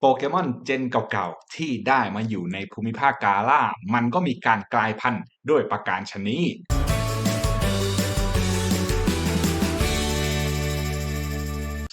โปเกมอนเจนเก่าๆ ที่ได้มาอยู่ในภูมิภาคกาล่า มันก็มีการกลายพันธุ์ด้วยประการชนี้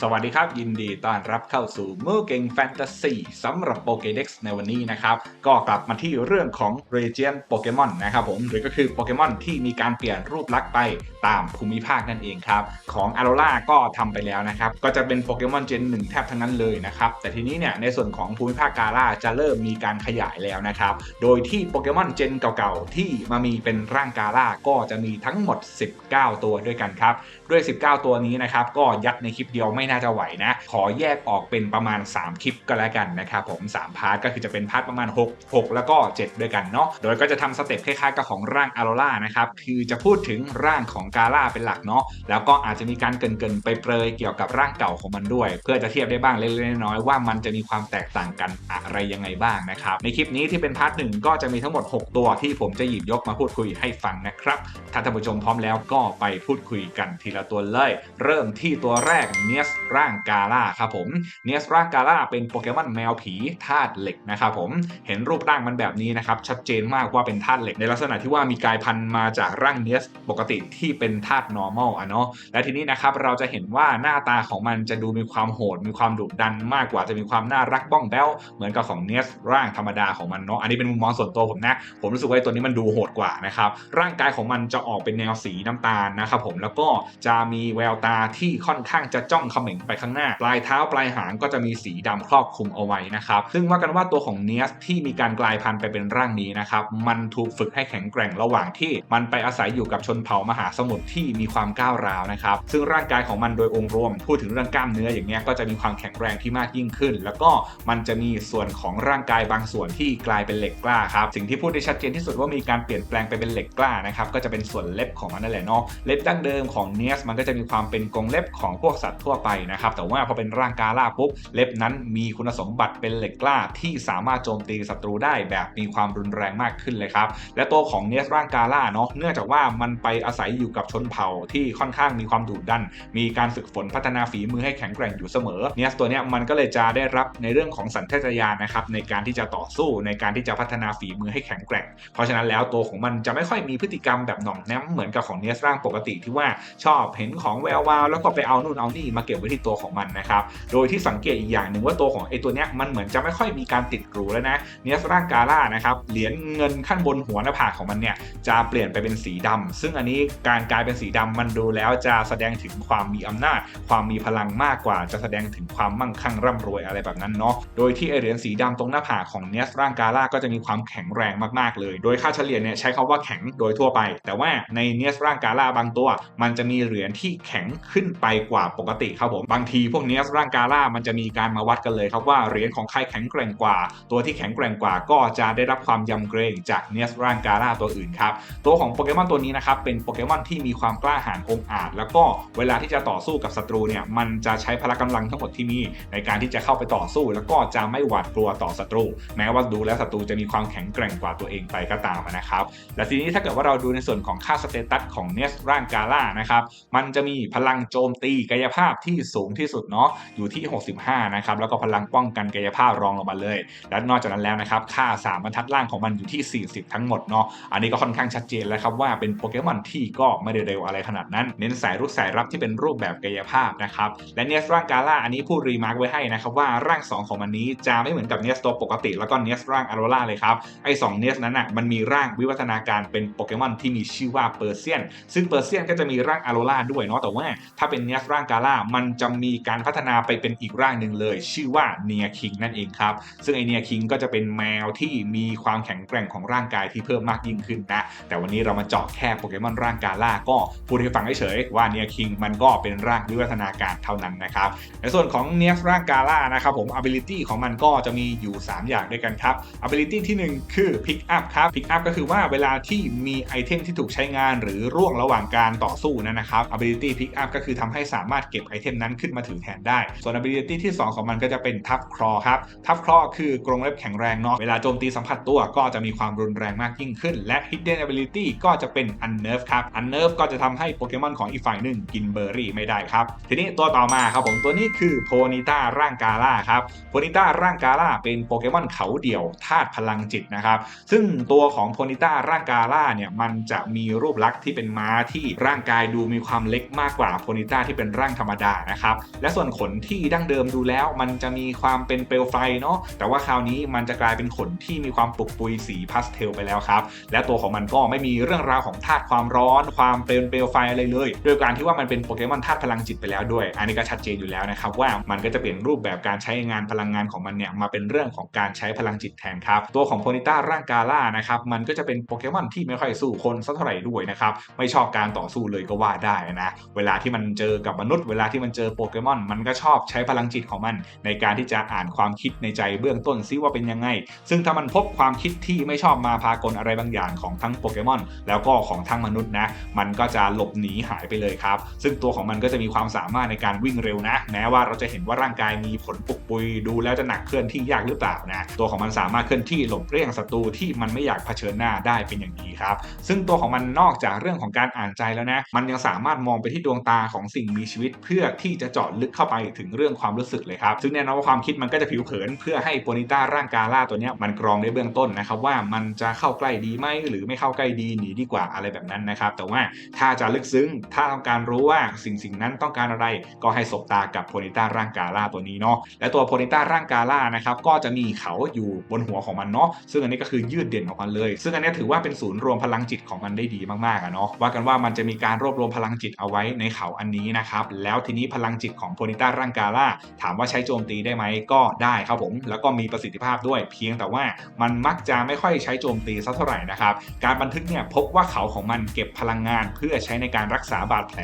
สวัสดีครับ ยินดีต้อนรับเข้าสู่มือเก่งแฟนตาซีสำหรับโปเกเด็กในวันนี้นะครับ ก็กลับมาที่เรื่องของ r e g i o n โปเกมอนนะครับผมหรือก็คือโปเกมอนที่มีการเปลี่ยนรูปลักษณ์ไปตามภูมิภาคนั่นเองครับ ของอ r โ l ล่าก็ทำไปแล้วนะครับ ก็จะเป็นโปเกมอนเจนหนึ่งแทบทั้งนั้นเลยนะครับ แต่ทีนี้เนี่ยในส่วนของภูมิภาคกาล่าจะเริ่มมีการขยายแล้วนะครับ โดยที่โปเกมอนเจนเก่าๆที่มามีเป็นร่างกาล่าก็จะมีทั้งหมด 19 ตัวด้วยกันครับ ด้วย 19 ตัวนี้นะครับก็ยัดในคลิปเดียวไม่น่าจะไหวนะ ขอแยกออกเป็นประมาณ 3 คลิปก็แล้วกันนะครับผม 3 พาร์ทก็คือจะเป็นพาร์ทประมาณ 6 6 แล้วก็ 7 ด้วยกันเนาะโดยก็จะทำสเต็ปคล้ายๆกับของร่างอารล่านะครับคือจะพูดถึงร่างของกาล่าเป็นหลักเนาะแล้วก็อาจจะมีการเกินๆไปเปรยเกี่ยวกับร่างเก่าของมันด้วย เพื่อจะเทียบได้บ้างเล็กๆน้อยๆว่ามันจะมีความแตกต่างกันอะไรยังไงบ้างนะครับในคลิปนี้ที่เป็นพาร์ทหนึ่งก็จะมีทั้งหมด 6 ตัวที่ผมจะหยิบยกมาพูดคุยให้ฟังนะครับถ้าท่านผู้ชมพร้อมแล้วก็ไปพูดคุยกันทีละตัวเลย เริ่มที่ตัวแรกเนียสร่างกาล่าครับผมเนียสร่างกาล่าเป็นโปเกมอนแมวผีธาตุเหล็กนะครับผมเห็นรูปร่างมันแบบนี้นะครับชัดเจนมากว่าเป็นธาตุเหล็ก ในลักษณะที่ว่ามีกายพันธุ์มาจากร่างเนียสปกติที่เป็นธาตุ normal อะเนาะและทีนี้นะครับเราจะเห็นว่าหน้าตาของมันจะดูมีความโหด มีความดุดันมากกว่าจะมีความน่ารักบ้องแบ้วเหมือนกับของเนียสร่างธรรมดาของมันเนาะอันนี้เป็นมุมมองส่วนตัวผมนะผมรู้สึกว่าตัวนี้มันดูโหดกว่านะครับร่างกายของมันจะออกเป็นแนวสีน้ำตาลนะครับผมแล้วก็จะมีแววตาที่ค่อนข้างจะจ้องเขม็งไปข้างหน้า ปลายเท้าปลายหางก็จะมีสีดำครอบคลุมเอาไว้นะครับ ซึ่งว่ากันว่าตัวของเนียสที่มีการกลายพันธุ์ไปเป็นร่างนี้นะครับ มันถูกฝึกให้แข็งแกร่งระหว่างที่มันไปอาศัยอยู่กับชนเผ่ามหาสมุทรที่มีความก้าวร้าวนะครับ ซึ่งร่างกายของมันโดยองค์รวม พูดถึงเรื่องกล้ามเนื้ออย่างเงี้ยก็จะมีความแข็งแรงที่มากยิ่งขึ้น แล้วก็มันจะมีส่วนของร่างกายบางส่วนที่กลายเป็นเหล็กกล้าครับ สิ่งที่พูดได้ชัดเจนที่สุดว่ามีการเปลี่ยนแปลงไปเป็นเหล็กกล้านะครับ ก็จะเป็นส่วนเล็บของมันนั่นแหละเนาะ เล็บดั้งเดิมของเนียสมันก็จะมีความเป็นกรงเล็บของพวกสัตว์ทั่วไปนะครับ แต่ว่าพอเป็นร่างกาล่าปุ๊บ เล็บนั้นมีคุณสมบัติเป็นเหล็กกล้าที่สามารถโจมตีศัตรูได้แบบมีความรุนแรงมากขึ้นเลยครับ และตัวของเนสร่างกาล่าเนาะ เนื่องจากว่ามันไปอาศัยอยู่กับชนเผ่าที่ค่อนข้างมีความดุดัน มีการฝึกฝนพัฒนาฝีมือให้แข็งแกร่งอยู่เสมอ เนสตัวเนี้ยมันก็เลยจะได้รับในเรื่องของสัญชาตญาณนะครับในการที่จะต่อสู้ในการที่จะพัฒนาฝีมือให้แข็งแกร่ง เพราะฉะนั้นแล้วตัวของมันจะไม่ค่อยมีพฤติกรรมแบบหน่อมแนมเหมือนกับของเนสร่างปกติที่ว่าชอบเห็นของแวววาวแล้วก็ไปเอานู่นเอานี่มาเก็บไว้ที่ตัวของมันนะครับ โดยที่สังเกตอีกอย่างหนึ่งว่าตัวของไอตัวเนี้ยมันเหมือนจะไม่ค่อยมีการติดกรูแล้วนะเนียสร่างกาล่านะครับเหรียญเงินขั้นบนหัวหน้าผากของมันเนี่ยจะเปลี่ยนไปเป็นสีดำซึ่งอันนี้การกลายเป็นสีดำมันดูแล้วจะแสดงถึงความมีอำนาจ ความมีพลังมากกว่า จะแสดงถึงความมั่งคั่งร่ำรวยอะไรแบบนั้นเนาะโดยที่ไอเหรียญสีดำตรงหน้าผากของเนียสร่างกาล่าก็จะมีความแข็งแรงมากๆเลย โดยค่าเฉลี่ยเนี่ยใช้คาว่าแข็งโดยทั่วไป แต่ว่าในเนสร่างกาล่าบางตัว มันจะมีเหรียญที่แข็งขึ้นไปกว่าปกติครับผมบางทีพวกเนียสร่างกาล่ามันจะมีการมาวัดกันเลยครับว่าเหรียญของใครแข็งแกร่งกว่า ตัวที่แข็งแกร่งกว่าก็จะได้รับความยำเกรงจากเนสร่างกาล่าตัวอื่นครับตัวของโปเกมอนตัวนี้นะครับเป็นโปเกมอนที่มีความกล้าหาญองอาจ แล้วก็เวลาที่จะต่อสู้กับศัตรูเนี่ยมันจะใช้พละกำลังทั้งหมดที่มีในการที่จะเข้าไปต่อสู้ แล้วก็จะไม่หวาดกลัวต่อศัตรู แม้ว่าดูแล้วศัตรูจะมีความแข็งแกร่งกว่าตัวเองไปก็ตามนะครับและทีนี้ถ้าเกิดว่าเราดูในส่วนของค่าสเตตัสของเนสร่างกาล่านะครับมันจะมีพลังโจมตีกายภาพที่สูงที่สุดเนาะอยู่ที่ 65 นะครับ แล้วก็พลังป้องกันกายภาพรองลงมาเลย และนอกจากนั้นแล้วนะครับ ค่า 3 บรรทัดล่างของมันอยู่ที่ 40 ทั้งหมดเนาะอันนี้ก็ค่อนข้างชัดเจนแล้วครับว่าเป็นโปเกมอนที่ก็ไม่ได้เร็วอะไรขนาดนั้น เน้นสายรุกสายรับที่เป็นรูปแบบกายภาพนะครับและเนสร่างกาล่าอันนี้พูดรีมาร์กไว้ให้นะครับว่าร่าง 2 ของมันนี้จะไม่เหมือนกับเนสตัวปกติ แล้วก็เนสร่างอาร l ล่าเลยครับไอ้สองเนสนั้นอะมันมีร่างวิวัฒนาการเป็นโปเกมอนที่มีชื่อว่าเปอร์เซียน ซึ่งเปอร์เซียนก็จะมีร่างอาร l ล่าด้วยเนาะแต่ว่าถ้าเป็นเนสร่างกาล่ามันจะมีการพัฒนาไปเป็นอีกร่างหนึ่งเลย ชื่อว่าเนียคิงนั่นเองครับซึ่งไอเนียคิงก็จะเป็นแมวที่มีความแข็งแกร่งของร่างกายที่เพิ่มมากยิ่งขึ้นนะแต่วันนี้เรามาเจาะแค่โปเกมอนร่างกาล่าก็พูดให้ฟังเฉยๆว่าเนียคิงมันก็เป็นร่างวิวัฒนาการเท่านั้นนะครับในส่วนของเนียร่างกาล่านะครับผม ability ของมันก็จะมีอยู่ 3 อย่างด้วยกันครับ ability ที่ 1 คือ pick up ครับ pick up ก็คือว่าเวลาที่มีไอเทมที่ถูกใช้งานหรือร่วงระหว่างการต่อสู้นั้นนะครับ ability pick up ก็คือทำให้สามารถเก็บไอเทมนั้นขึ้นมาถือแทนได้ ส่วน ability ที่ 2 ของมันก็จะเป็นทับครอครับ ทับครอคือกรงเล็บแข็งแรงเนาะ เวลาโจมตีสัมผัสตัวก็จะมีความรุนแรงมากยิ่งขึ้น และ hidden ability ก็จะเป็น unnerve ครับ unnerve ก็จะทำให้โปเกมอนของอีกฝ่ายหนึ่งกินเบอร์รี่ไม่ได้ครับ ทีนี้ตัวต่อมาครับผมตัวนี้คือโพนิต้าร่างกาล่าครับ โพนิต้าร่างกาล่าเป็นโปเกมอนเขาเดี่ยวธาตุพลังจิตนะครับ ซึ่งตัวของโพนิต้าร่างกาล่าเนี่ยมันจะมีรูปลักษณ์ที่เป็นม้าที่ร่างกายดูมีความเล็กมากกว่าโพนิต้าที่เป็นร่างธรรมดานะครับและส่วนขนที่ดั้งเดิมดูแล้วมันจะมีความเป็นเปลวไฟเนาะแต่ว่าคราวนี้มันจะกลายเป็นขนที่มีความปุกปุยสีพาสเทลไปแล้วครับและตัวของมันก็ไม่มีเรื่องราวของธาตุความร้อน ความเป็นเปลวไฟอะไรเลยโดยการที่ว่ามันเป็นโปเกมอนธาตุพลังจิตไปแล้วด้วย อันนี้ก็ชัดเจนอยู่แล้วนะครับว่ามันก็จะเปลี่ยนรูปแบบการใช้งานพลังงานของมันเนี่ยมาเป็นเรื่องของการใช้พลังจิตแทนครับตัวของโพนิต้าร่างกาล่านะครับมันก็จะเป็นโปเกมอนที่ไม่ค่อยสู้คนสักเท่าไหร่ด้วยนะครับไม่ชอบการต่อสู้เลยก็ว่าได้นะเวลาที่มันเจอกับมนุษย์เวลาที่มันเจอโปเกมอนมันก็ชอบใช้พลังจิตของมัน ในการที่จะอ่านความคิดในใจเบื้องต้นซิว่าเป็นยังไง ซึ่งถ้ามันพบความคิดที่ไม่ชอบมาพากลอะไรบางอย่างของทั้งโปเกมอนแล้วก็ของทั้งมนุษย์นะมันก็จะหลบหนีหายไปเลยครับ ซึ่งตัวของมันก็จะมีความสามารถในการวิ่งเร็วนะ แม้ว่าเราจะเห็นว่าร่างกายมีผลปุกปุยดูแล้วจะหนักเคลื่อนที่ยากหรือเปล่านะตัวของมันสามารถเคลื่อนที่หลบเลี่ยงศัตรูที่มันไม่อยากเผชิญหน้าได้เป็นอย่างดีครับ ซึ่งตัวของมันนอกจากเรื่องของการอ่านใจแล้วนะ มันยังสามารถมองไปที่ดวงตาของสิ่งมีชีวิต เพื่อที่จะเจาะลึกเข้าไปถึงเรื่องความรู้สึกเลยครับซึ่งแน่นอนว่าความคิดมันก็จะผิวเผิน เพื่อให้โปนิต้าร่างกาล่าตัวนี้มันกรองได้เบื้องต้นนะครับว่ามันจะเข้าใกล้ดีไหมหรือไม่เข้าใกล้ดีหนีดีกว่าอะไรแบบนั้นนะครับแต่ว่าถ้าจะลึกซึ้งถ้าต้องการรู้ว่าสิ่งสิ่งนั้นต้องการอะไรก็ให้สบตากับโพนิต้าร่างกาล่าตัวนี้เนาะและตัวโพนิต้าร่างกาล่านะครับก็จะมีเขาอยู่บนหัวของมันเนาะซึ่งอันนี้ก็คือยืดเด่นออกมาเลย ซึ่งอันนี้ถือว่าเป็นศูนย์รวมพลังจิตของมันได้ดีมากๆอะเนาะว่ากันว่ามันจะมีการรวบรวมพลังงจิตเอาไว้ในเขาอันนี้นะครับ แล้วทีนี้พลังจิตของโพนิต้าร่างกาล่าถามว่าใช้โจมตีได้ไหมก็ได้ครับผม แล้วก็มีประสิทธิภาพด้วย เพียงแต่ว่ามันมักจะไม่ค่อยใช้โจมตีสักเท่าไหร่นะครับ การบันทึกเนี่ยพบว่าเขาของมันเก็บพลังงานเพื่อใช้ในการรักษาบาดแผล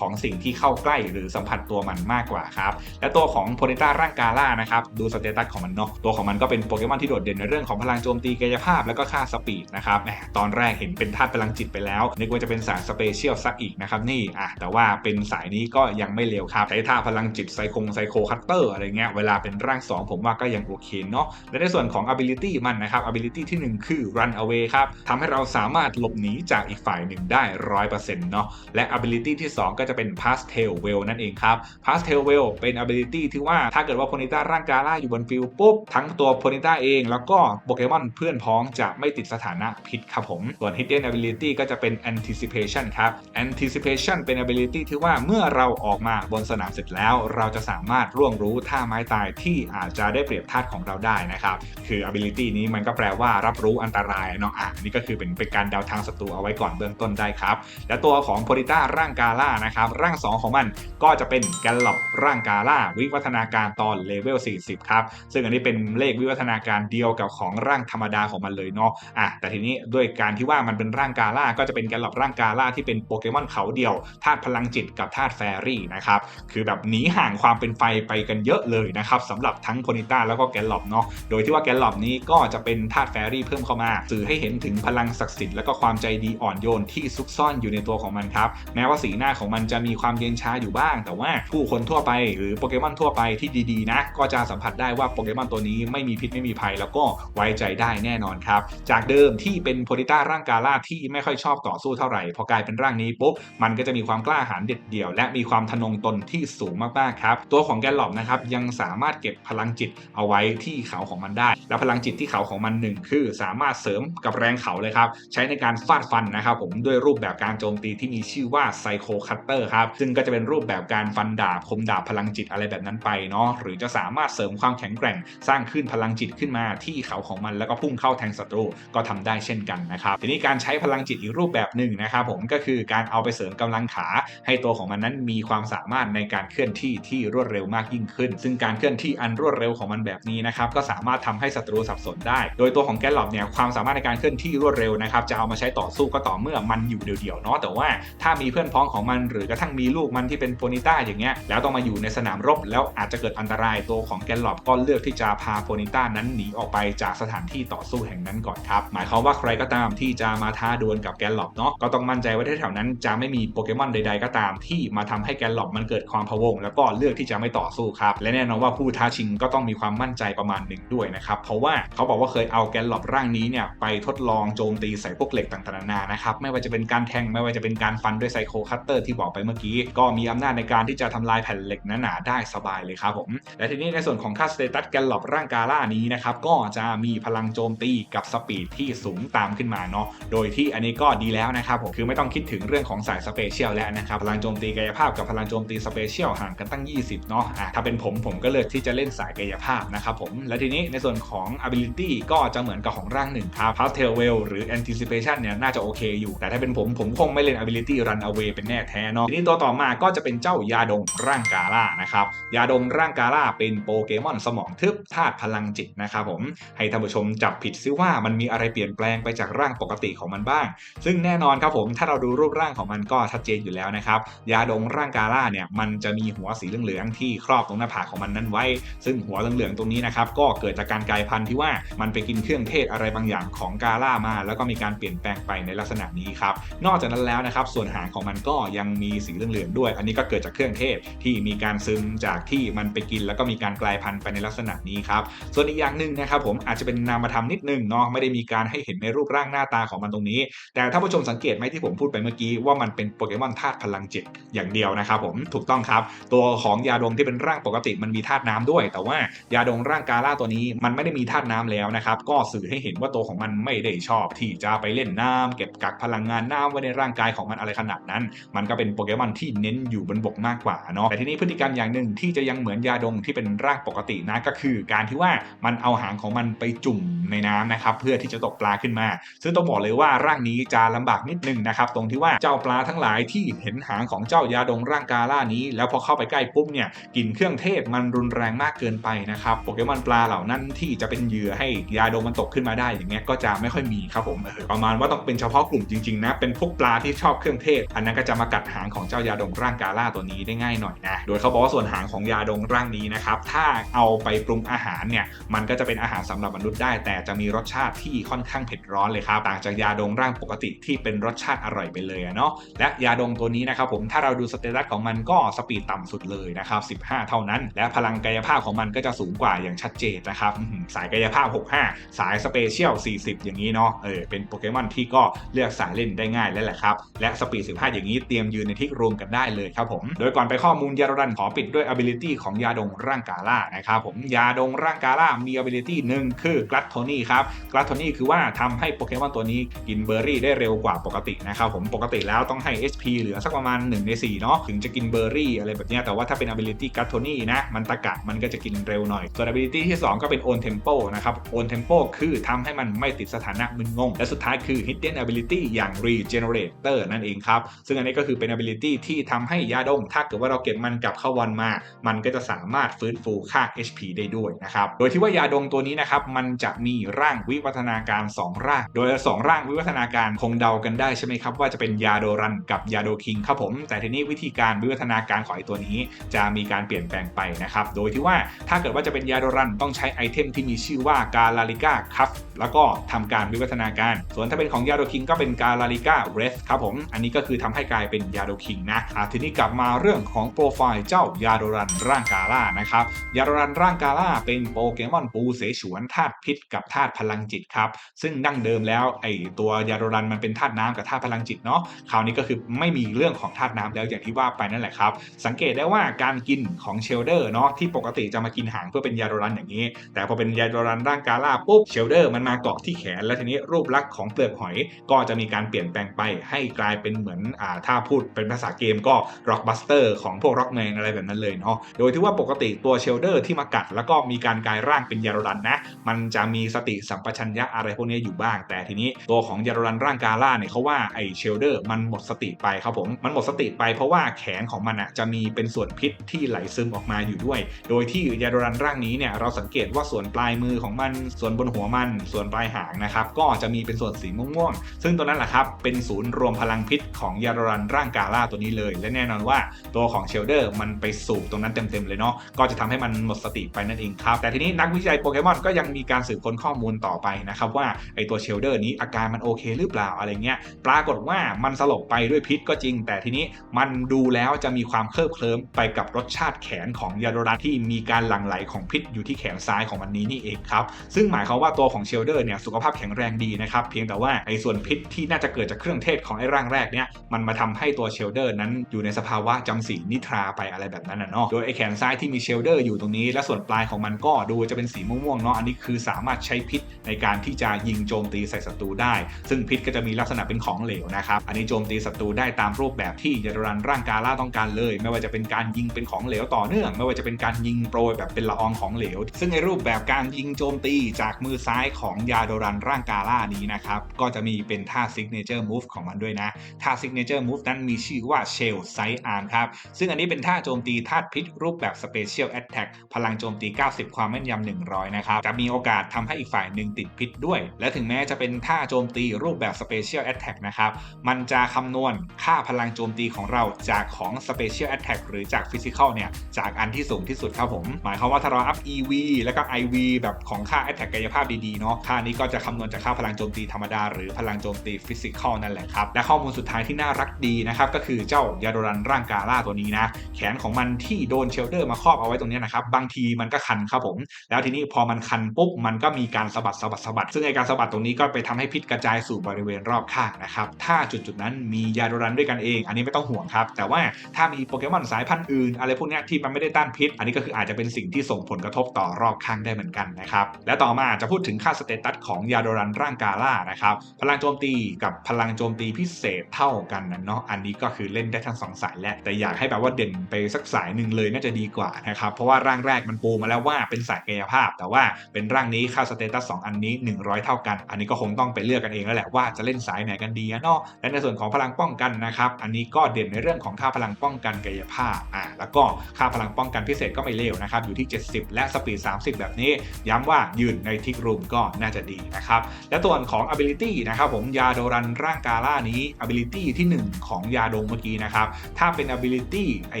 ของสิ่งที่เข้าใกล้หรือสัมผัสตัวมันมากกว่าครับ และตัวของโพนิต้าร่างกาล่านะครับดูสเตตัสของมันเนาะตัวของมันก็เป็นโปเกมอนที่โดดเด่นในเรื่องของพลังโจมตีกายภาพ แล้วก็ค่าสปีดนะครับแหมตอนแรกเห็นเป็นธาตุพลังจิตไปแล้วนึกว่าจะเป็นสายสเปเชียลซักอีกนะครับนี่อะแต่ว่าเป็นสายนี้ก็ยังไม่เลวครับใช้ท่าพลังจิตไซคงไซโคคัตเตอร์อะไรเงี้ยเวลาเป็นร่าง 2 ผมว่าก็ยังโอเคเนาะและในส่วนของ ability มันนะครับ ability ที่ 1 คือ run away ครับทำให้เราสามารถหลบหนีจากอีกฝ่ายหนึ่งได้100%เนาะและ ability ที่ 2 ก็จะเป็น pastel well นั่นเองครับ pastel well เป็น ability ที่ว่าถ้าเกิดว่าโพนิต้าร่างกาล่าอยู่บนฟิลปุ๊บทั้งตัวโพนิต้าเองแล้วก็โปเกมอนเพื่อนพ้องจะไม่ติดสถานะพิษครับผมส่วน hidden ability ก็จะเป็น anticipation ครับ anticipation เป็น ability ที่ว่าเมื่อเราออกมาบนสนามเสร็จแล้ว เราจะสามารถร่วงรู้ท่าไม้ตายที่อาจจะได้เปรียบธาตุของเราได้นะครับ คือ ability นี้มันก็แปลว่ารับรู้อันตรายเนาะอะนนี่ก็คือเป็นเป็นการเดาทางศัตรูเอาไว้ก่อนเบื้องต้นได้ครับ และตัวของโพลิต้าร่างกาล่านะครับ ร่าง 2 ของมันก็จะเป็นแกลลอบร่างกาล่าวิวัฒนาการตอนเลเวล 40 ครับ ซึ่งอันนี้เป็นเลขวิวัฒนาการเดียวกับของร่างธรรมดาของมันเลยเนาะอะแต่ทีนี้ด้วยการที่ว่ามันเป็นร่างกาล่าก็จะเป็นแกลลอบร่างกาล่าที่เป็นโปเกมอนเขาเดียวธาตุพลังจิตกับธาตุแฟรี่นะครับคือแบบหนีห่างความเป็นไฟไปกันเยอะเลยนะครับสำหรับทั้งโพนิต้าแล้วก็แกลลอบเนาะโดยที่ว่าแกลลอบนี้ก็จะเป็นธาตุแฟรี่เพิ่มเข้ามา สื่อให้เห็นถึงพลังศักดิ์สิทธิ์และก็ความใจดีอ่อนโยนที่ซุกซ่อนอยู่ในตัวของมันครับแม้ว่าสีหน้าของมันจะมีความเย็นชาอยู่บ้าง แต่ว่าผู้คนทั่วไปหรือโปเกมอนทั่วไปที่ดีๆนะก็จะสัมผัสได้ว่าโปเกมอนตัวนี้ไม่มีพิษไม่มีภัยแล้วก็ไว้ใจได้แน่นอนครับจากเดิมที่เป็นโพลิต้าร่างกาล่าที่ไม่ค่อยชอบต่อสู้เท่าไหร่พอกลายเป็นร่างนี้ปุ๊บมันก็จะมีความกล้าหาญเด็ดเดี่ยว และมีความทะนงตนที่สูงมากๆครับ ตัวของแกลลอบนะครับยังสามารถเก็บพลังจิตเอาไว้ที่เขาของมันได้ และพลังจิตที่เขาของมันหนึ่งคือสามารถเสริมกับแรงเขาเลยครับ ใช้ในการฟาดฟันนะครับผมด้วยรูปแบบการโจมตีที่มีชื่อว่าไซโคคัตเตอร์ครับซึ่งก็จะเป็นรูปแบบการฟันดาบคมดาบพลังจิตอะไรแบบนั้นไปเนาะหรือจะสามารถเสริมความแข็งแกร่ง สร้างขึ้นพลังจิตขึ้นมาที่เขาของมัน แล้วก็พุ่งเข้าแทงศัตรูก็ทำได้เช่นกันนะครับทีนี้การใช้พลังจิตอีกรูปแบบหนึ่งนะครับผมก็คือการเอาไปเสริมกำลังขา ให้ตัวของมันนั้นมีความสามารถในการเคลื่อนที่ที่รวดเร็วมากยิ่งขึ้น ซึ่งการเคลื่อนที่อันรวดเร็วของมันแบบนี้นะครับก็สามารถทำให้ศัตรูสับสนได้ โดยตัวของแกลลอบเนี่ยความสามารถในการเคลื่อนที่รวดเร็วนะครับจะเอามาใช้ต่อสู้ก็ต่อเมื่อมันอยู่เดี่ยวๆเนาะแต่ว่าถ้ามีเพื่อนพ้องของมันหรือกระทั่งมีลูกมันที่เป็นโพนิต้าอย่างเงี้ยแล้วต้องมาอยู่ในสนามรบ แล้วอาจจะเกิดอันตรายตัวของแกลลอบก็เลือกที่จะพาโพนิต้านั้นหนีออกไปจากสถานที่ต่อสู้แห่งนั้นก่อนครับหมายความว่าใครก็ตามที่จะมาท้าดวลกับแกลลอบเนาะก็ต้องมั่นใจว่าแถวๆนั้นจะไม่มีโปเกมอนใด ๆ ก็ตามที่มาทำให้แกลลอบมันเกิดความพะวง แล้วก็เลือกที่จะไม่ต่อสู้ครับและแน่นอนว่าผู้ท้าชิงก็ต้องมีความมั่นใจประมาณหนึ่งด้วยนะครับเพราะว่าเขาบอกว่าเคยเอาแกนหลบร่างนี้เนี่ยไปทดลองโจมตีใส่พวกเหล็กต่างๆนานานะครับไม่ว่าจะเป็นการแทงไม่ว่าจะเป็นการฟันด้วยไซโคคัตเตอร์ที่บอกไปเมื่อกี้ ก็มีอำนาจในการที่จะทำลายแผ่นเหล็กหนาๆได้สบายเลยครับผมและทีนี้ในส่วนของค่าสเตตัสแกนหลบร่างกาล่านี้นะครับก็จะมีพลังโจมตีกับสปีดที่สูงตามขึ้นมาเนาะโดยที่อันนี้ก็ดีแล้วนะครับผมคือไม่ต้องคิดถึงเรื่องของสายสเปเชียลแล้วนะครับพลังโจมตีกายภาพกับพลังโจมตีสเปเชียลห่างกันตั้ง 20 เนาะอะถ้าเป็นผมผมก็เลือกที่จะเล่นสายกายภาพนะครับผม และทีนี้ในส่วนของ ability ก็จะเหมือนกับของร่างหนึ่งครับ pastel well หรือ anticipation เนี่ยน่าจะโอเคอยู่ แต่ถ้าเป็นผมผมคงไม่เล่น ability run away เป็นแน่แท้เนาะทีนี้ตัวต่อมาก็จะเป็นเจ้ายาดงร่างกาล่านะครับยาดงร่างกาล่าเป็นโปเกมอนสมองทึบธาตุพลังจิตนะครับผมให้ท่านผู้ชมจับผิดซิว่ามันมีอะไรเปลี่ยนแปลงไปจากร่างปกติของมันบ้าง ซึ่งแน่นอนครับผมถ้าเราดูรูปร่างของมันก็ชัดเจนอยู่แล้วนะครับ ยาดงร่างกาล่าเนี่ยมันจะมีหัวสีเหลืองๆที่ครอบตรงหน้าผากของมันนั้นไว้ ซึ่งหัวเหลืองๆตรงนี้นะครับก็เกิดจากการกลายพันธุ์ที่ว่ามันไปกินเครื่องเทศอะไรบางอย่างของกาล่ามา แล้วก็มีการเปลี่ยนแปลงไปในลักษณะนี้ครับนอกจากนั้นแล้วนะครับส่วนหางของมันก็ยังมีสีเหลืองๆด้วย อันนี้ก็เกิดจากเครื่องเทศที่มีการซึมจากที่มันไปกิน แล้วก็มีการกลายพันธุ์ไปในลักษณะนี้ครับส่วนอีกอย่างหนึ่งนะครับผมอาจจะเป็นนามธรรมนิดนึงเนาะไม่ได้มีการให้เห็นในรูปร่างหน้าตาของมันตรงนี้ แต่ถ้าผู้ชมสังเกตไหมที่ผมพูดไปเมื่อกี้ว่ามันเป็นโปเกมอนธาตุพลังจิตอย่างเดียวนะครับผมถูกต้องครับตัวของยาดงที่เป็นร่างปกติมันมีธาตุน้ำด้วย แต่ว่ายาดงร่างกาล่าตัวนี้มันไม่ได้มีธาตุน้ำแล้วนะครับก็สื่อให้เห็นว่าตัวของมันไม่ได้ชอบ ที่จะไปเล่นน้ำเก็บกักพลังงานน้ำไว้ในร่างกายของมันอะไรขนาดนั้น มันก็เป็นโปเกมอนที่เน้นอยู่บนบกมากกว่าเนาะแต่ทีนี้พฤติกรรมอย่างหนึ่งที่จะยังเหมือนยาดงที่เป็นร่างปกตินะก็คือ การที่ว่ามันเอาหางของมันไปจุ่มในน้ำนะครับเพื่อที่จะตกปลาขึ้นมา ซึ่งต้องบอกเลยว่าร่างนี้จะลำบากนิดนึงนะครับตรงที่ว่าเจ้าปลาทั้งหลายที่เห็นหางของเจ้ายาดงร่างกาล่านี้ แล้วพอเข้าไปใกล้ปุ๊บเนี่ยกลิ่นเครื่องเทศมันรุนแรงมากเกินไปนะครับโปเกมอนปลาเหล่านั้นที่จะเป็นเหยื่อให้ยาดงมันตกขึ้นมาได้อย่างเงี้ยก็จะไม่ค่อยมีครับผมเออประมาณว่าต้องเป็นเฉพาะกลุ่มจริงๆนะเป็นพวกปลาที่ชอบเครื่องเทศ อันนั้นก็จะมากัดหางของเจ้ายาดงร่างกาล่าตัวนี้ได้ง่ายหน่อยนะโดยเขาบอกว่าส่วนหางของยาดงร่างนี้นะครับถ้าเอาไปปรุงอาหารเนี่ยมันก็จะเป็นอาหารสำหรับมนุษย์ได้ แต่จะมีรสชาติที่ค่อนข้างเผ็ดร้อนเลยครับต่างจากยาดงร่างปกติที่เป็นรสชาติอร่อยไปเลยเนาะและยาดงตัวนี้นะครับผมถ้าเราดูสเตตัสของมันก็สปีดต่ำสุดเลยนะครับ 15 เท่านั้น และพลังกายภาพของมันก็จะสูงกว่าอย่างชัดเจนนะครับสายกายภาพ 65 สายสเปเชียล 40 อย่างนี้เนาะเออเป็นโปเกมอนที่ก็เลือกสายเล่นได้ง่ายแล้วแหละครับ และสปีด 15 อย่างนี้เตรียมยืนในทิกรวมกันได้เลยครับผม โดยก่อนไปข้อมูลยาดันขอปิดด้วย ability ของยาดงร่างกาล่านะครับผมยาดงร่างกาล่ามี ability หนึ่งคือกรัตโทนี่ครับกรัตโทนี่คือว่าทำให้โปเกมอนตัวนี้กินเบอร์รี่ได้เร็วกว่าปกตินะครับผมปกติแล้วต้องให้ HP เหลือสักประมาณ1ใน4เนาะถึงจะกินเบอร์รี่อะไรแบบนี้แต่ว่าถ้าเป็น ability กัตโทนี่นะมันตะกะมันก็จะกินเร็วหน่อยส่วน ability ที่ 2 ก็เป็น on tempo นะครับ on tempo คือทำให้มันไม่ติดสถานะมึนงง และสุดท้ายคือ hidden ability อย่าง regenerator นั่นเองครับ ซึ่งอันนี้ก็คือเป็น ability ที่ทำให้ยาดงถ้าเกิดว่าเราเก็บมันกลับเข้าวันมา มันก็จะสามารถฟื้นฟูค่า HP ได้ด้วยนะครับโดยที่ว่ายาดงตัวนี้นะครับมันจะมีร่างวิวัฒนาการ 2 ร่าง โดย 2 ร่างวิวัฒนาการคงเดากันได้ใช่ไหมครับว่าจะเป็นยาโดรันกับยาโดคิงครับผม แต่ทีนี้วิธีการวิวัฒนาการของไอตัวนี้ จะมีการเปลี่ยนแปลงไปนะครับ โดยที่ว่าถ้าเกิดว่าจะเป็นยาโดรันต้องใช้ไอเทมที่มีชื่อว่ากาลาลิก้าคัฟแล้วก็ทำการวิวัฒนาการ ส่วนถ้าเป็นของยาโดคิงก็เป็นกาลาลิก้าเรสครับผม อันนี้ก็คือทำให้กลายเป็นยาโดคิงนะอะทีนี้กลับมาเรื่องของโปรไฟล์เจ้ายาโดรันร่างกาล่านะครับยาโดรันร่างกาล่าเป็นโปเกมอนปูเสฉวนธาตุพิษกับธาตุพลังจิตครับซึ่งดั้งเดิมแล้วไอตัวยาโดรันมันเป็นธาตุน้ำกับธาตุพลังจิตเนาะคราวนี้ก็คือไม่มีเรื่องของธาตุน้ำแล้วอย่างที่ว่าไปนั่นแหละครับ สังเกตได้ว่าการกินของเชลเดอร์เนาะที่ปกติจะมากินหางเพื่อเป็นยาโดรันอย่างนี้ แต่พอเป็นยาโดรันร่างกาล่าปุ๊บเชลเดอร์มันมาเกาะที่แขน แล้วทีนี้รูปลักษณ์ของเปลือกหอยก็จะมีการเปลี่ยนแปลงไปให้กลายเป็นเหมือนอ่าถ้าพูดเป็นภาษาเกมก็ร็อกบัสเตอร์ของพวกร็อกแมนอะไรแบบนั้นเลยเนาะโดยที่ว่าปกติตัวเชลเดอร์ที่มากัด แล้วก็มีการกลายร่างเป็นยาโดรันนะมันจะมีสติสัมปชัญญะอะไรพวกนี้อยู่บ้าง แต่ทีนี้ตัวของยาโดรันร่างกาล่าเนี่ยเขาว่าไอเชลเดอร์มันหมดสติไปครับผมมันหมดสติไปเพราะว่าแขนของมันอะจะมีเป็นส่วนพิษที่ไหลซึมออกมาอยู่ด้วย โดยที่ยาโดรันร่างนี้เนี่ยเราสังเกตว่าส่วนปลายมือของมันส่วนบนหัวมัน ส่วนปลายหางนะครับก็จะมีเป็นส่วนสีม่วงๆซึ่งตัวนั้นแหละครับเป็นศูนย์รวมพลังพิษของยาโดรันร่างกาล่าตัวนี้เลย และแน่นอนว่าตัวของเชลเดอร์มันไปสูบตรงนั้นเต็มๆเลยเนาะก็จะทำให้มันหมดสติไปนั่นเองครับแต่ทีนี้นักวิจัยโปเกมอนก็ยังมีการสืบค้นข้อมูลต่อไปนะครับว่าไอตัวเชลเดอร์นี้อาการมันโอเคหรือเปล่าอะไรเงี้ยปรากฏว่ามันสลบไปด้วยพิษก็จริง แต่ทีนี้มันดูแล้วจะมีความเคลิบเคลิ้มไปกับรสชาติแขนของยาโดรันที่มีการหลั่งไหลของพิษอยู่ที่แขนซ้ายของมันนี้นี่เองครับ ซึ่งหมายความว่าตัวของเชลเดอร์เนี่ยสุขภาพแข็งแรงดีนะครับเพียงแต่ว่าไอ้ส่วนพิษที่น่าจะเกิดจากเครื่องเทศของไอ้ร่างแรกเนี่ยมันมาทำให้ตัวเชลเดอร์นั้นอยู่ในสภาวะจำศีลนิทราไปอะไรแบบนั้นนะเนาะโดยไอ้แขนซ้ายที่มีเชลเดอร์อยู่ตรงนี้ และส่วนปลายของมันก็ดูจะเป็นสีม่วงๆเนาะอันนี้คือสามารถใช้พิษในการที่จะยิงโจมตีใส่ศัตรูได้ ซึ่งพิษก็จะมีลักษณะเป็นของเหลวนะครับอันนี้โจมตีศัตรูได้ตามรูปแบบที่ยาดรันร่างกาล่าต้องการเลย ไม่ว่าจะเป็นการยิงเป็นของเหลวต่อเนื่อง ไม่ว่าจะเป็นการยิงโปรยแบบเป็นละอองของเหลว ซึ่งในรูปแบบการยิงโจมตีจากมือซ้ายของยาโดรันร่างกาล่านี้นะครับก็จะมีเป็นท่า signature move ของมันด้วยนะท่า signature move นั้นมีชื่อว่า shell side arm ครับซึ่งอันนี้เป็นท่าโจมตีธาตุพิษรูปแบบ special attack พลังโจมตี 90 ความแม่นยำ100 นะครับ จะมีโอกาสทำให้อีกฝ่ายหนึ่งติดพิษด้วย และถึงแม้จะเป็นท่าโจมตีรูปแบบ special attack นะครับ มันจะคำนวณค่าพลังโจมตีของเราจากของ special attack หรือจาก physical เนี่ย จากอันที่สูงที่สุดครับผม หมายความว่าถ้าเราอัพ EV แล้วก็ IV แบบของค่า attack กายภาพดีๆเนาะค่านี้ก็จะคำนวณจากค่าพลังโจมตีธรรมดาหรือพลังโจมตี physical นั่นแหละครับ และข้อมูลสุดท้ายที่น่ารักดีนะครับ ก็คือเจ้ายาโดรันร่างกาล่าตัวนี้นะ แขนของมันที่โดนเชลเดอร์มาครอบเอาไว้ตรงนี้นะครับบางทีมันก็คันครับผม แล้วทีนี้พอมันคันปุ๊บมันก็มีการสะบัดสะบัดสะบัดซึ่งในการสะบัดตรงนี้ก็ไปทำให้พิษกระจายสู่บริเวณรอบข้างนะครับถ้าจุดๆนั้นมียาโดรันด้วยกันเอง อันนี้ไม่ต้องห่วงครับ แต่ว่าถ้ามีโปเกมอนสายพันธุ์อื่น อะไรพวกนี้ที่มันไม่ได้ต้านพิษ อันนี้ก็คืออาจจะเป็นสิ่งที่ส่งผลกระทบต่อรอบข้างได้เหมือนกันนะครับ และต่อมาจะพูดถึงค่าสเตตัสของยาโดรันร่างกาล่านะครับ พลังโจมตีกับพลังโจมตีพิเศษเท่ากันนะเนาะ อันนี้ก็คือเล่นได้ทั้งสองสายแหละ แต่อยากให้แบบว่าเด่นไปสักสายหนึ่งเลยน่าจะดีกว่านะครับ เพราะว่าร่างแรกมันปูมาแล้วว่าเป็นสายกายภาพ แต่ว่าเป็นร่างนี้ค่าสเตตัส2อันนี้ 100 เท่ากัน อันนี้ก็คงต้องไปเลือกกันเองแล้วแหละว่าจะเล่นสายไหนกันดีเนาะ และในส่วนของพลังป้องกันนะครับ อันนี้ก็เด่นในเรื่องของค่าพลังป้องกันกายภาพอ่าแล้วก็ค่าพลังป้องกันพิเศษก็ไม่เลวนะครับอยู่ที่ 70 และสปีด 30 แบบนี้ ย้ำว่ายืนในทิกรูมก็น่าจะดีนะครับ และส่วนของ ability นะครับผมยาโดรันร่างกาล่านี้ ability ที่ 1 ของยาดงเมื่อกี้นะครับ ถ้าเป็น ability ไอ้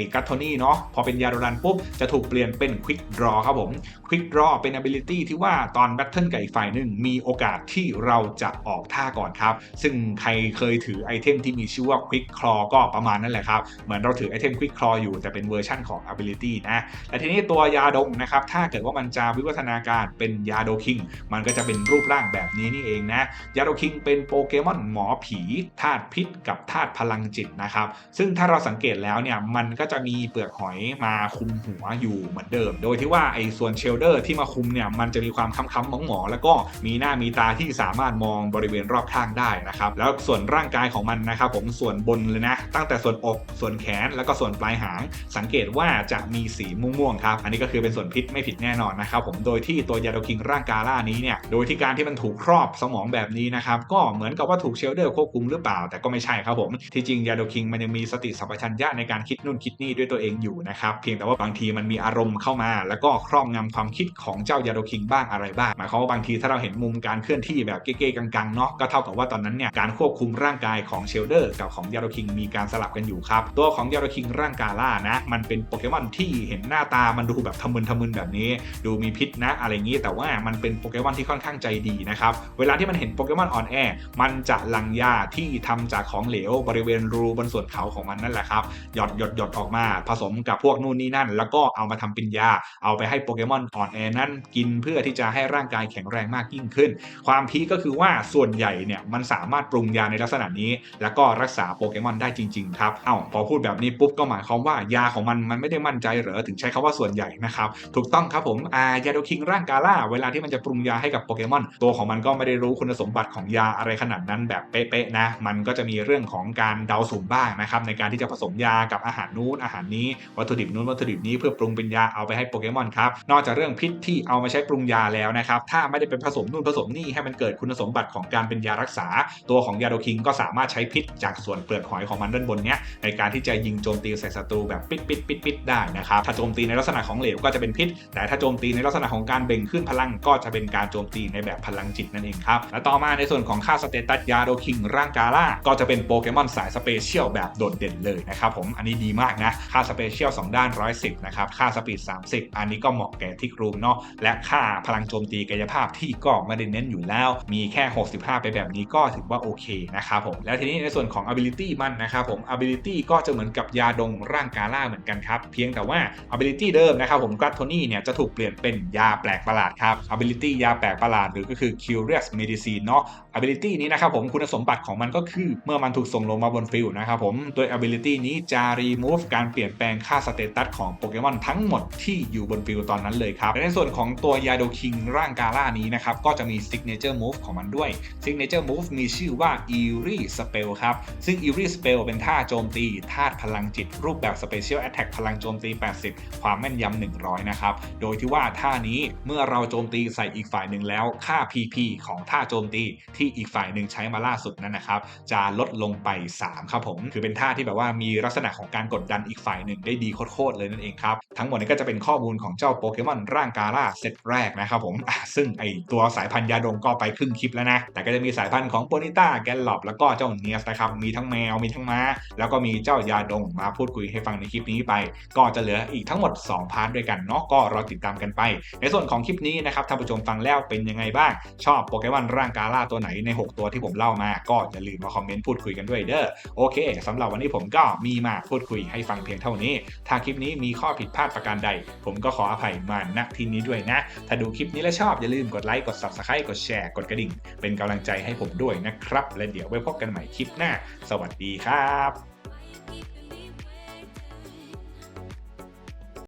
กัตโทนี่เนาะพอเป็นยาโดรันปุ๊บจะถูกเปลี่ยนเป็น quick draw ครับผม quick draw เป็น ability ที่ว่าตอนแบทเทิลกับอีกฝ่ายหนึ่งมีโอกาสที่เราจะออกท่าก่อนครับ ซึ่งใครเคยถือไอเทมที่มีชื่อว่า quick claw ก็ประมาณนั่นแหละครับ เหมือนเราถือไอเทม quick claw อยู่แต่เป็นเวอร์ชั่นของ ability นะ และทีนี้ตัวยาดงนะครับ ถ้าเกิดว่ามันจะวิวัฒนาการเป็นยาโดคิง มันก็จะเป็นรูปร่างแบบนี้นี่เองนะ ยาโดคิงเป็นโปเกมอนหมอผีธาตุพิษกับธาตุพลังจิตนะครับ ซึ่งถ้าเราสังเกตแล้วเนี่ย มันก็จะมีเปลือกหอยมาคุมหัวอยู่เหมือนเดิม โดยที่ว่าไอ้ส่วนเชลเดอร์ที่มาคุมเนี่ย มันจะมีความค้ำๆหมองๆแล้วก็มีหน้ามีตาที่สามารถมองบริเวณรอบข้างได้นะครับ แล้วส่วนร่างกายของมันนะครับผมส่วนบนเลยนะ ตั้งแต่ส่วนอกส่วนแขนแล้วก็ส่วนปลายหาง สังเกตว่าจะมีสีม่วงๆครับ อันนี้ก็คือเป็นส่วนพิษไม่ผิดแน่นอนนะครับผมโดยที่ตัวยาโดคิงร่างกาล่านี้เนี่ยโดยที่การที่มันถูกครอบสมองแบบนี้นะครับก็เหมือนกับว่าถูกเชลเดอร์ควบคุมหรือเปล่า แต่ก็ไม่ใช่ครับผมที่จริงยาโดคิงมันยังมีสติสัมปชัญญะในการคิดนู่นคิดนี่ด้วยตัวเองอยู่นะครับเพียงแต่ว่าบางทีมันมีอารมณ์เข้ามา แล้วก็ครอบงำความคิดของเจ้ายาโดคิงบ้างอะไรบ้างหมายความว่าบางทีถ้าเราเห็นมุมการเคลื่อนที่แบบเก้ๆกังๆเนาะก็เท่ากับว่าตอนนั้นเนี่ยการควบคุมร่างกายของเชลเดอร์กับของยาโดคิงมีการสลับกันอยู่ครับ ตัวของยาโดคิงร่างกาล่านะมันเป็นโปเกมอนที่เห็นหน้าตามันดูแบบทะมึนทะมึนแบบนี้ ดูมีพิษนะอะไรอย่างนี้ แต่ว่ามันเป็นโปเกมอนที่ค่อนข้างใจดีนะครับเวลาที่มันเห็นโปเกมอนอ่อนแอมันจะลังยาที่ทำจากของเหลวบริเวณรูบนส่วนเขาของมันนั่นแหละครับหยดหยดหยดออกมาผสมกับพวกนู่นนี่นั่น แล้วก็เอามาทำเป็นยา เอาไปให้โปเกมอนอ่อนแอนั้นกินเพื่อที่จะให้ร่างกายแข็งแรงมากยิ่งขึ้น ความพีก็คือว่าส่วนใหญ่เนี่ยมันสามารถปรุงยาในลักษณะนี้ แล้วก็รักษาโปเกมอนได้จริงๆครับเอ้าพอพูดแบบนี้ปุ๊บก็หมายความว่ายาของมันมันไม่ได้มั่นใจเหรอถึงใช้คำว่าส่วนใหญ่นะครับถูกต้องครับผมอายาโดคิงร่างกาล่าเวลาที่มันจะปรุงยาให้กับโปเกมอนตัวของมันก็ไม่ได้รู้คุณสมบัติของยาอะไรขนาดนั้นแบบเป๊ะๆนะมันก็จะมีเรื่องของการเดาสุ่มบ้างนะครับในการที่จะผสมยากับอาหารนู้นอาหารนี้วัตถุดิบนู้นวัตถุดิบนี้เพื่อปรุงเป็นยาเอาไปให้โปเกมอนครับนอกจากเรื่องพิษที่เอามาใช้ปรุงยาแล้วนะครับถ้าไม่ได้เป็นผสมนู่นผสมนี่ให้มันเกิดคุณสมบัติของการเป็นยารักษา ตัวของยาโดคิงก็สามารถใช้พิษจากส่วนเปลือกหอยของมันด้านบนเนี้ยในการที่จะยิงโจมตีใส่ศัตรูแบบปิดปิดปิดปิดได้นะครับถ้าโจมตีในลักษณะของเหลวก็จะเป็นพิษ แต่ถ้าโจมตีในลักษณะของการเบ่งขึ้นพลังก็จะเป็นการโจมตีในแบบพลังจิตนั่นเองครับและต่อมาในส่วนของค่าสเตตัสยาโดคิงร่างกาล่าก็จะเป็นโปเกมอนสายสเปเชียลแบบโดดเด่นเลยนะครับผมอันนี้ดีมากนะค่าสเปเชียล2ด้าน 110 นะครับ ค่าสปีด 30 อันนี้ก็เหมาะแก่ทิกรูมเนาะและค่าพลังโจมตีกายภาพที่ก็ไม่ได้เน้นอยู่แล้ว มีแค่ 65 ไปแบบนี้ก็ถือว่าโอเคนะครับผมแล้วทีนี้ในส่วนของ ability มันนะครับผม ability ก็จะเหมือนกับยาดงร่างกาล่าเหมือนกันครับ เพียงแต่ว่า ability เดิมนะครับผมกัตโทนี่เนี่ยจะถูกเปลี่ยนเป็นยาแปลกประหลาดครับ ability ยาแปลกประหลาดหรือก็คือ curious medicine เนาะ ability นี้นะครับผมคุณสมบัติของมันก็คือ เมื่อมันถูกส่งลงมาบนฟิลนะครับผมโดย ability นี้จะ remove การเปลี่ยนแปลงค่าสเตตัสของโปเกมอนทั้งหมดที่อยู่บนฟิลตอนนั้นเลยครับในส่วนของตัวยาโดคิงร่างกาล่านี้นะครับก็จะมี signature move ของมันด้วย signature move มีชื่อว่า eerie spell ครับซึ่ง eerie spell เป็นท่าโจมตีธาตุพลังจิต รูปแบบ special attack พลังโจมตี 80 ความแม่นยำ100 นะครับ โดยที่ว่าท่านี้เมื่อเราโจมตีใส่อีกฝ่ายหนึ่งแล้ว ค่า PP ของท่าโจมตีที่อีกฝ่ายหนึ่งใช้มาล่าสุดนั้นนะครับ จะลดลงไป 3 ครับผม คือเป็นท่าที่แบบว่ามีลักษณะของการกดดันอีกฝ่ายหนึ่งได้ดีโคตรเลยนั่นเองครับ ทั้งหมดนี้ก็จะเป็นข้อมูลของเจ้าโปเกมอนร่างกาล่าเซตแรกนะครับผม ซึ่งไอตัวสายพันธุ์ยาดงก็ไปครึ่งคลิปแล้วนะ แต่ก็จะมีสายพันธุ์ของโปนิต้าแกนหลอบแล้วก็เจ้าเนียสนะครับมีทั้งแมวมีทั้งม้า แล้วก็มีเจ้ายาดงมาพูดคุยให้ฟังในคลิปนี้ไป ก็จะเหลืออีกทั้งหมด 2 พาร์ทด้วยกันเนาะก็รอติดตามกันไป ในส่วนของคลิปนี้นะครับท่านผู้ชมฟังแล้วเป็นยังไงบ้าง ชอบโปเกมอนร่างกาล่าตัวไหนใน 6 ตัวที่ผมเล่ามา ก็อย่าลืมมาคอมเมนต์พูดคุยกันด้วยเด้อโอเคสำหรับวันนี้ผมก็มีมาพูดคุยให้ฟังเพียงเท่านี้ ถ้าคลิปนี้มีข้อผิดพลาดประการใด ผมก็ขออภัยมาณที่นี้ด้วยนะ ถ้าดูคลิปนี้แล้วชอบอย่าลืมกดไลค์กด subscribe กดแชร์กดกระดิ่ง เป็นกำลังใจให้ผมด้วยนะครับ และเดี๋ยวไว้พบกันใหม่คลิปหน้าสวัสดีครับ